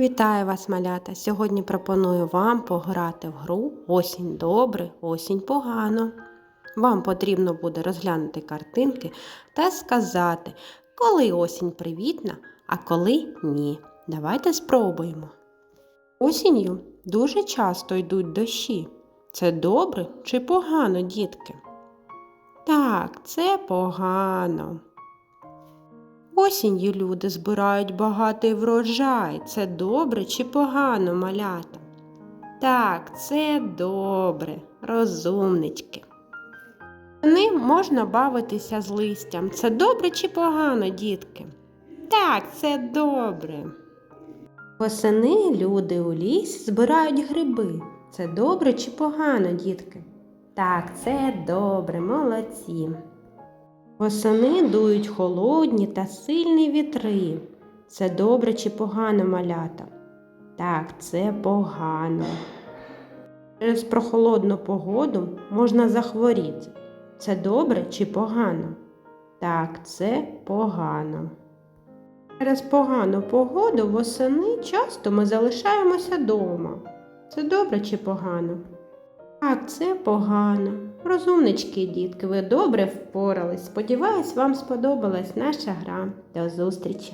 Вітаю вас, малята! Сьогодні пропоную вам пограти в гру Осінь добре, осінь погано. Вам потрібно буде розглянути картинки та сказати, коли осінь привітна, а коли ні. Давайте спробуємо. Осінню дуже часто йдуть дощі. Це добре чи погано, дітки? Так, це погано. Осінню люди збирають багатий врожай. Це добре чи погано, малята? Так, це добре, розумнички. Ним можна бавитися з листям. Це добре чи погано, дітки? Так, це добре. Восени люди у ліс збирають гриби. Це добре чи погано, дітки? Так, це добре, молодці. Восени дують холодні та сильні вітри. Це добре чи погано малята? Так, це погано. Через прохолодну погоду можна захворіти. Це добре чи погано? Так, це погано. Через погану погоду восени часто ми залишаємося вдома. Це добре чи погано? Так, це погано. Розумнички, дітки, ви добре впорались. Сподіваюсь, вам сподобалась наша гра. До зустрічі!